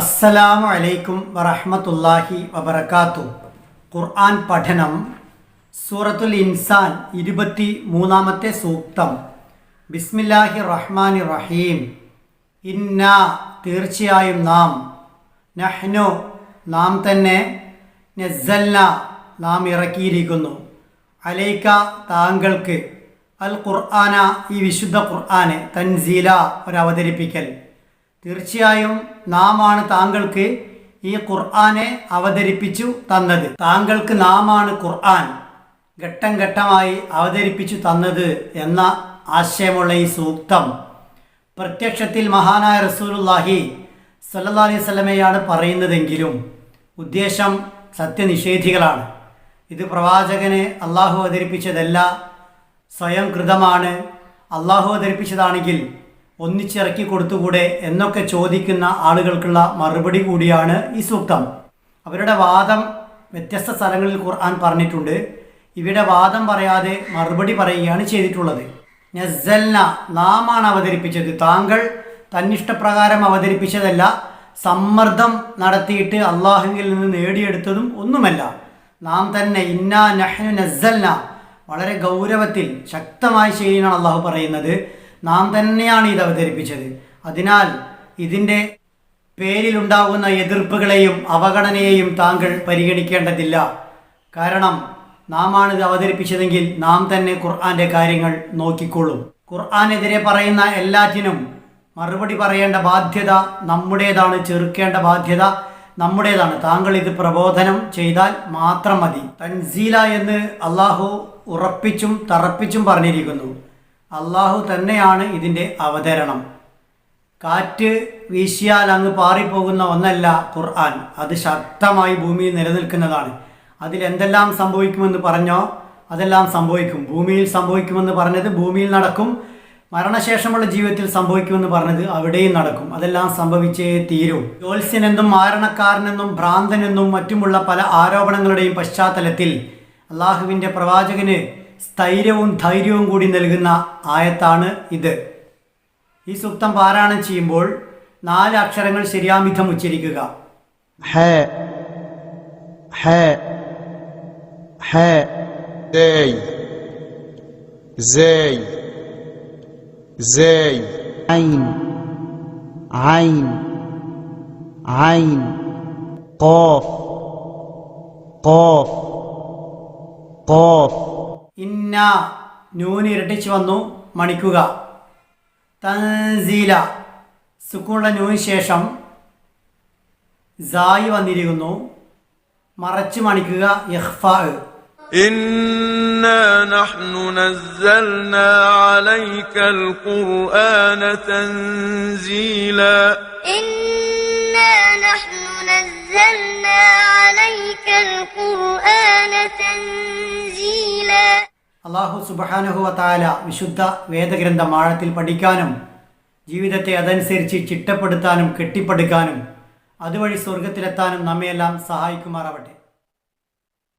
അസ്സലാമു അലൈക്കും വറഹമത്തല്ലാഹി വബർക്കാത്തു ഖുർആൻ പഠനം സൂറത്തുൽ ഇൻസാൻ ഇരുപത്തി മൂന്നാമത്തെ സൂക്തം. ബിസ്മില്ലാഹി റഹ്മാൻ റഹീം. ഇന്ന തീർച്ചയായും നാം നഹ്നു നാം തന്നെ നസ്സല്ല നാം ഇറക്കിയിരിക്കുന്നു. അലൈക്ക താങ്കൾക്ക് അൽ ഖുർആന ഈ വിശുദ്ധ ഖുർആന് തൻസീല ഒരവതരിപ്പിക്കൽ. തീർച്ചയായും നാമാണ് താങ്കൾക്ക് ഈ ഖുർആനെ അവതരിപ്പിച്ചു തന്നത്. താങ്കൾക്ക് നാമാണ് ഖുർആൻ ഘട്ടം ഘട്ടമായി അവതരിപ്പിച്ചു തന്നത് എന്ന ആശയമുള്ള ഈ സൂക്തം പ്രത്യക്ഷത്തിൽ മഹാനായ റസൂലുല്ലാഹി സല്ലാ അലൈഹി സ്വലമയാണ് പറയുന്നതെങ്കിലും ഉദ്ദേശം സത്യനിഷേധികളാണ്. ഇത് പ്രവാചകനെ അള്ളാഹു അവതരിപ്പിച്ചതല്ല സ്വയം കൃതമാണ് അള്ളാഹു അവതരിപ്പിച്ചതാണെങ്കിൽ ഒന്നിച്ചിറക്കി കൊടുത്തുകൂടെ എന്നൊക്കെ ചോദിക്കുന്ന ആളുകൾക്കുള്ള മറുപടി കൂടിയാണ് ഈ സൂക്തം. അവരുടെ വാദം വ്യത്യസ്ത സ്ഥലങ്ങളിൽ ഖുർആൻ പറഞ്ഞിട്ടുണ്ട്. ഇവിടെ വാദം പറയാതെ മറുപടി പറയുകയാണ് ചെയ്തിട്ടുള്ളത്. നസ്സൽന നാമാണ് അവതരിപ്പിച്ചത്. താങ്കൾ തന്നിഷ്ടപ്രകാരം അവതരിപ്പിച്ചതല്ല സമ്മർദ്ദം നടത്തിയിട്ട് അള്ളാഹുവിൽ നിന്ന് നേടിയെടുത്തതും ഒന്നുമല്ല. നാം തന്നെ ഇന്ന നഹ്നു നസ്സൽന. വളരെ ഗൗരവത്തിൽ ശക്തമായി ശൈലിയാണ് അള്ളാഹു പറയുന്നത്. നാം തന്നെയാണ് ഇത് അവതരിപ്പിച്ചത്. അതിനാൽ ഇതിന്റെ പേരിലുണ്ടാകുന്ന എതിർപ്പുകളെയും അവഗണനയെയും താങ്കൾ പരിഗണിക്കേണ്ടതില്ല. കാരണം നാം ആണിത് അവതരിപ്പിച്ചതെങ്കിൽ നാം തന്നെ ഖുർആാന്റെ കാര്യങ്ങൾ നോക്കിക്കൊള്ളും. ഖുർആാനെതിരെ പറയുന്ന എല്ലാറ്റിനും മറുപടി പറയേണ്ട ബാധ്യത നമ്മുടേതാണ് ചെറുക്കേണ്ട ബാധ്യത നമ്മുടേതാണ്. താങ്കൾ ഇത് പ്രബോധനം ചെയ്താൽ മാത്രം മതി. തൻസീല എന്ന് അള്ളാഹു ഉറപ്പിച്ചും തറപ്പിച്ചും പറഞ്ഞിരിക്കുന്നു. അള്ളാഹു തന്നെയാണ് ഇതിന്റെ അവതരണം. കാറ്റ് വീശിയാൽ അങ്ങ് പാറിപ്പോകുന്ന ഒന്നല്ല ഖുർആൻ. അത് ശക്തമായി ഭൂമിയിൽ നിലനിൽക്കുന്നതാണ്. അതിൽ എന്തെല്ലാം സംഭവിക്കുമെന്ന് പറഞ്ഞോ അതെല്ലാം സംഭവിക്കും. ഭൂമിയിൽ സംഭവിക്കുമെന്ന് പറഞ്ഞത് ഭൂമിയിൽ നടക്കും. മരണശേഷമുള്ള ജീവിതത്തിൽ സംഭവിക്കുമെന്ന് പറഞ്ഞത് അവിടെയും നടക്കും. അതെല്ലാം സംഭവിച്ചേ തീരൂ. ജ്യോത്സ്യനെന്നും മാരണക്കാരനെന്നും ഭ്രാന്തനെന്നും മറ്റുമുള്ള പല ആരോപണങ്ങളുടെയും പശ്ചാത്തലത്തിൽ അള്ളാഹുവിന്റെ പ്രവാചകന് സ്ഥൈര്യവും ധൈര്യവും കൂടി നൽകുന്ന ആയത്താണ് ഇത് ഈ സൂക്തം പാരായണം ചെയ്യുമ്പോൾ നാല് അക്ഷരങ്ങൾ ശരിയാമിധം ഉച്ചരിക്കുക حاء حاء حاء زاي زاي زاي عين عين عين قاف قاف قاف ഇന്ന നൂന് ഇരട്ടിച്ച് വന്നു മണിക്കുക തൻസീല സുക്കുള്ള നൂന് ശേഷം സായി വന്നിരിക്കുന്നു മറച്ച് മണിക്കുക യഹ്ഫാ إنا نحن نزلنا عليك القرآن تنزيلا إنا نحن نزلنا عليك القرآن تنزيلا അള്ളാഹു സുബഹാനുഹുവത്തായ വിശുദ്ധ വേദഗ്രന്ഥം ആഴത്തിൽ പഠിക്കാനും ജീവിതത്തെ അതനുസരിച്ച് ചിട്ടപ്പെടുത്താനും കെട്ടിപ്പടുക്കാനും അതുവഴി സ്വർഗത്തിലെത്താനും നമ്മയെല്ലാം സഹായിക്കുമാറാവട്ടെ